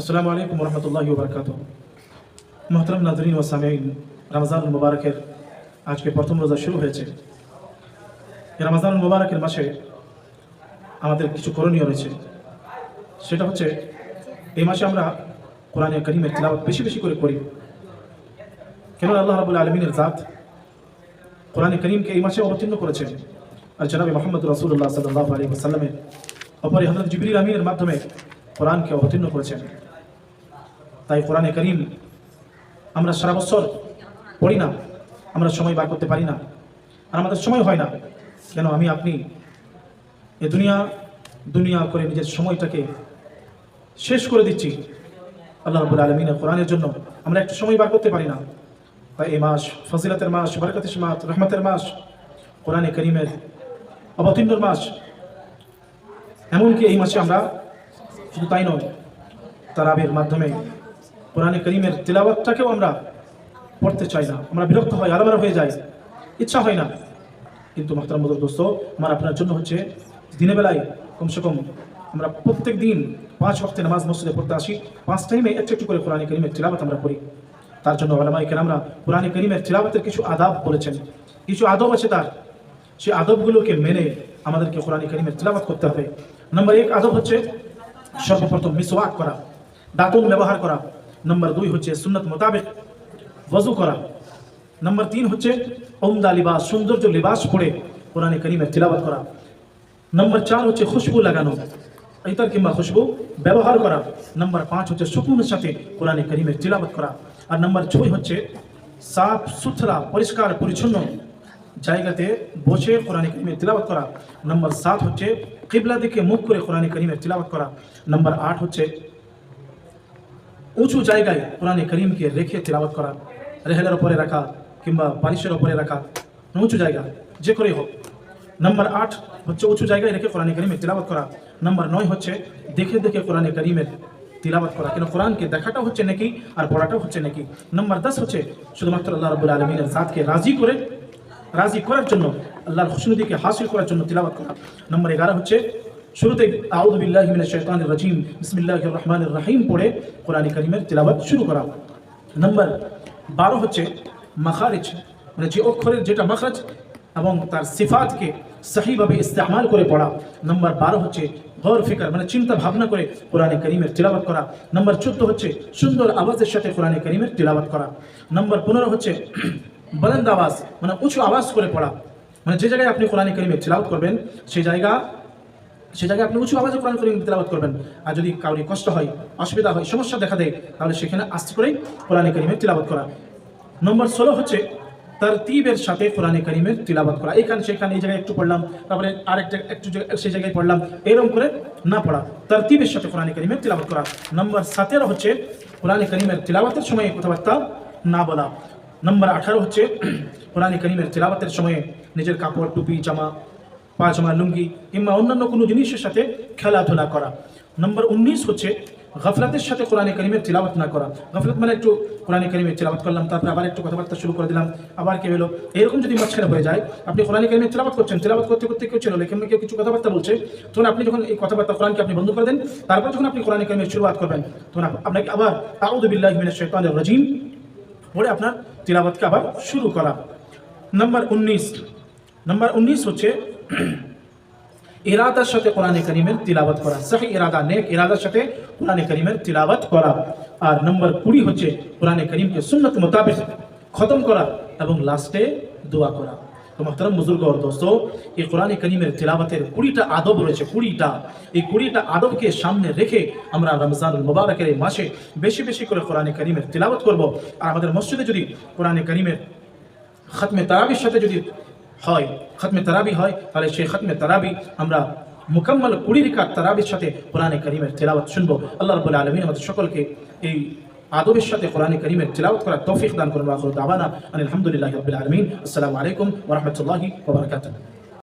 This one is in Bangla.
আসসালামু আলাইকুম রহমতুল্লাহ বরকাত মোহতরম নাজরিন ও সামিন রমজান মুবারকের আজকে প্রথম রোজা শুরু হয়েছে। রমজান মুবারকের মাসে আমাদের কিছু করণীয় রয়েছে। সেটা হচ্ছে, এই মাসে আমরা কোরআনে করিমের তিলাওয়াত বেশি বেশি করে করি কেন আল্লাহ রাবুল আলমিনের জাত কোরআনে করিমকে এই মাসে অবতীর্ণ করেছেন। আর জনাবে মোহাম্মদ রসুল্লাহ সাল্লাহ আলী সাল্লামের অপরে হজরত জিবরিল আমিনের মাধ্যমে কোরআনকে অবতীর্ণ করেছেন। তাই কোরআনে করিম আমরা সারা বছর পড়ি না, আমরা সময় বার করতে পারি না, আর আমাদের সময় হয় না। কেন আমি, আপনি এ দুনিয়া দুনিয়া করে নিজের সময়টাকে শেষ করে দিচ্ছি। আল্লাহ রবুল আলমিনের কোরআনের জন্য আমরা একটু সময় বার করতে পারি না। তাই এই মাস, ফজিলাতের মাস, বরকতের মাস, রহমতের মাস, কোরআনে করিমের অবতীর্ণর মাস, এমনকি এই মাসে আমরা শুধু তাই নয়, তারাবের মাধ্যমে কোরআনে করিমের তিলাওয়াতটাকেও আমরা পড়তে চাই না। আমরা বিরক্ত হই আলাদা হয়ে যাই। ইচ্ছা হয় না। কিন্তু মাহতারাম মদর দোস্ত, আমার আপনার জন্য হচ্ছে দিনের বেলায় কমসে কম আমরা প্রত্যেক দিন পাঁচ ওয়াক্তে নামাজ মসজিদে পড়তে আসি। পাঁচ টাইমে একটু একটু করে কোরআনে করিমের তিলাওয়াত আমরা করি তার জন্য আলামাই আমরা কোরআনে করিমের তিলাওয়াতের কিছু আদাব বলেছেন। কিছু আদব আছে তার। সেই আদবগুলোকে মেনে আমাদেরকে কোরআনে করিমের তিলাওয়াত করতে হবে। নম্বর এক আদব হচ্ছে সর্বপ্রথম মিসওয়াক করা দাঁতন ব্যবহার করা। নম্বর দুই হচ্ছে সুন্নত মোতাবেক। ওযু করা। নম্বর তিন হচ্ছে ওমদা লিবাস, সৌন্দর্য লিবাস পরে কোরআনে করিমের তিলাওয়াত করা। নম্বর চার হচ্ছে খুশবু লাগানো ইতার কিংবা খুশবু ব্যবহার করা। নম্বর পাঁচ হচ্ছে সুকুনের সাথে কোরআনে করিমের তিলাওয়াত করা। আর নম্বর ছয় হচ্ছে সাফ সুথরা, পরিষ্কার, পরিচ্ছন্ন জায়গাতে বসে কোরআনে করিমের তিলাওয়াত করা। নম্বর সাত হচ্ছে কিবলা দিকে মুখ করে কোরআনে করিমের তিলাওয়াত করা। নম্বর আট হচ্ছে উঁচু জায়গায় কোরআনে করিমকে রেখে তিলাওয়াত করা, রেহেলের ওপরে রাখা কিংবা বালিশের ওপরে রাখা, উঁচু জায়গা, যে করেই হোক। নম্বর আট হচ্ছে উঁচু জায়গায় রেখে কোরআনে করিমের তিলাওয়াত করা। নম্বর নয় হচ্ছে দেখে দেখে কোরআনে করিমের তিলাওয়াত করা। কেন কোরআনকে দেখাটা হচ্ছে নাকি আর পড়াটাও হচ্ছে নাকি? নম্বর দশ হচ্ছে শুধুমাত্র আল্লাহ রবুল আলমিনের জাতকে রাজি করে, রাজি করার জন্য, আল্লাহর খুশনুদিকে হাসিল করার জন্য তিলাওয়াত করা। নম্বর এগারো হচ্ছে শুরুতে আউযু বিল্লাহি মিনাশ শাইতানির রাজিম, বিসমিল্লাহির রহমানির রহিম পড়ে কোরআন কারীমের তিলাওয়াত শুরু করা নম্বর বারো হচ্ছে মাখারিজ মানে যে অক্ষরের যেটা মাখরাজ এবং তার সিফাতকে সহিভাবে ইস্তেমাল করে পড়া। নম্বর বারো হচ্ছে গৌর ফিকার মানে চিন্তা ভাবনা করে কোরআনে করিমের তিলাবাত করা। নম্বর চোদ্দ হচ্ছে সুন্দর আওয়াজের সাথে কোরআনে করিমের তিলাবাত করা। নম্বর পনেরো হচ্ছে বলন্দ আওয়াজ মানে উঁচু আওয়াজ করে পড়া। মানে যে জায়গায় আপনি কোরআনে করিমের তিলাওয়াত করবেন, সেই জায়গা সে জায়গায় আপনি উঁচু আওয়াজে কোরআন করিম তেলাওয়াত করবেন। আর যদি কাউরি কষ্ট হয়, অসুবিধা হয়, সমস্যা দেখা দেয়, তাহলে সেখানে আস্তে করেই কোরআনে করিমের তিলাবাত করা। নম্বর ষোলো হচ্ছে তার তীবের সাথে কোরআনে করিমের তিলাবাত করা। এখানে, সেখানে এই জায়গায় একটু পড়লাম, তারপরে আরেকটা, একটু সেই জায়গায় পড়লাম, এরকম করে না পড়া। তার তীবের সাথে কোরআনে করিমের তিলাবাত করা। নম্বর সতেরো হচ্ছে, কোরআনে করিমের তিলাবাতের সময় কথাবার্তা না বলা। নম্বর আঠারো হচ্ছে, কোরআনে করিমের তিলাবাতের সময়ে নিজের কাপড়, টুপি, জামা পায়জামা লুঙ্গি কিংবা অন্যান্য কোনো জিনিসের সাথে খেলাধুলা করা। নম্বর উনিশ হচ্ছে গফলাতের সাথে কোরআনে করিমের তিলাওয়াত না করা। গফলাত মানে একটু কোরআনে করিমের তিলাওয়াত করলাম, তারপরে আবার একটু কথাবার্তা শুরু করে দিলাম, আবার কে হলো? এরকম যদি মাঝখানে হয়ে যায়, আপনি কোরআনে করিমের তিলাওয়াত করছেন, তিলাওয়াত করতে করতে কেউ ছিল কিংবা কেউ কিছু কথাবার্তা বলছে, তখন আপনি যখন এই কথাবার্তা কোরআনকে আপনি বন্ধ করে দেন, তারপর যখন আপনি কোরআনে করিমের শুরুয়াত করবেন, তখন আপ- আপনাকে আবার আউযু বিল্লাহি মিনাশ শাইতানির রাজিম পরে আপনার তিলাওয়াতকে আবার শুরু করা। নাম্বার উনিশ নাম্বার উনিশ হচ্ছে ইরাদার সাথে কোরআনে করিমের তিলাবত করা সাহি ইরাদা, নেক ইরাদার সাথে কোরআনে করিমের তিলাবত করা। আর নম্বর কুড়ি হচ্ছে কোরআনে করিমকে সুন্নত মোতাবেক খতম করা এবং লাস্টে দোয়া করা। তো বুজুর্গ ওর দোস্ত, এই কোরআন করিমের তিলাবতের কুড়িটা আদব রয়েছে, কুড়িটা। এই কুড়িটা আদবকে সামনে রেখে আমরা রমজান মোবারকের এই মাসে বেশি বেশি করে কোরআনে করিমের তিলাবত করব। আর আমাদের মসজিদে যদি কোরআনে করিমের খাতমে তারাবির সাথে যদি হয়, খতমে তারাবি হয়, তাহলে সেই খতমে তারাবি আমরা মুকম্মল কুড়ি রিকাত তারাবির সাথে কোরআনে করিমের তেলাওয়াত শুনব। আল্লাহ রবুল আলমিন আমাদের সকলকে এই আদবের সাথে কোরআনে করিমের তেলাওয়াত করার তৌফিক দান করুন আলহামদুলিল্লাহ রবিল আলমিন। আসসালামু আলাইকুম ওরহমতুল্লাহি ওবরাকাতুহ